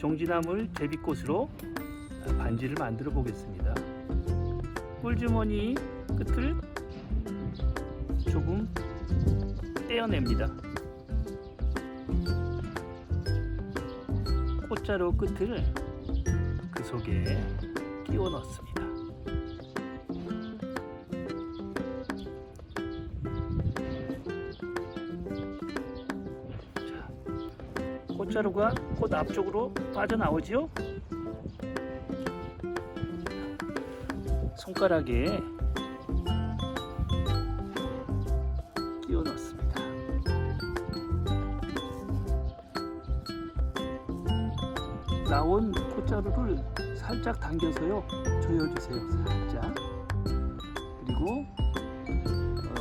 종지나물 제비꽃으로 반지를 만들어 보겠습니다. 꿀주머니 끝을 조금 떼어냅니다. 꽃자루 끝을 그 속에 끼워 넣습니다. 꽃자루가 꽃 앞쪽으로 빠져나오지요? 손가락에 끼워 넣습니다. 나온 꽃자루를 살짝 당겨서요 조여주세요 살짝 그리고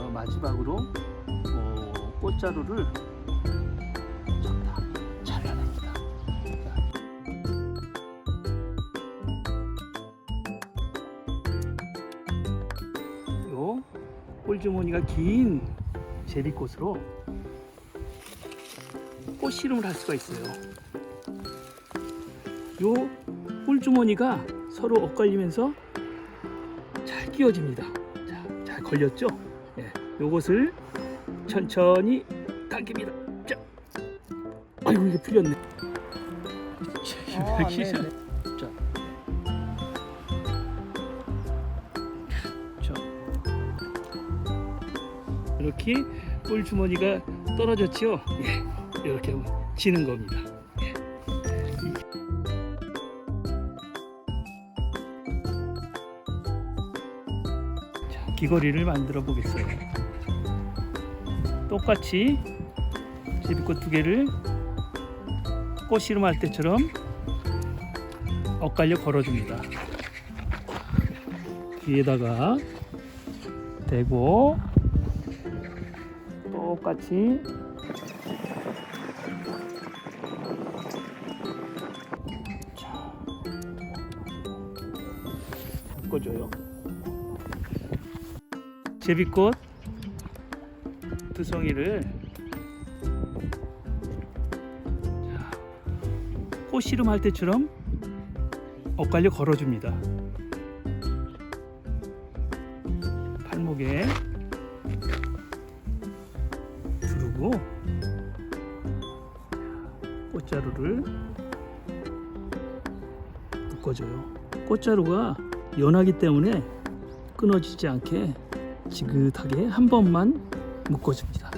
어, 마지막으로 어, 꽃자루를 꿀주머니가 긴 제비꽃으로 꽃씨름을 할 수가 있어요 요 꿀주머니가 서로 엇갈리면서 잘 끼워집니다. 자, 잘 걸렸죠? 예, 요것을 천천히 당깁니다. 자, 아이고 이게 풀렸네. 자, 자, 이렇게 꿀주머니가 떨어졌지요? 예, 이렇게 하면 지는 겁니다. 자, 귀걸이를 만들어 보겠어요. 똑같이 제비꽃 두 개를 꽃씨름 할 때처럼 엇갈려 걸어줍니다. 뒤에다가 대고 똑같이 자, 묶어줘요. 제비꽃 두 송이를 자, 꽃씨름 할 때처럼 엇갈려 걸어줍니다. 팔목에 두르고 꽃자루를 묶어줘요. 꽃자루가 연하기 때문에 끊어지지 않게 지긋하게 한 번만 묶어줍니다.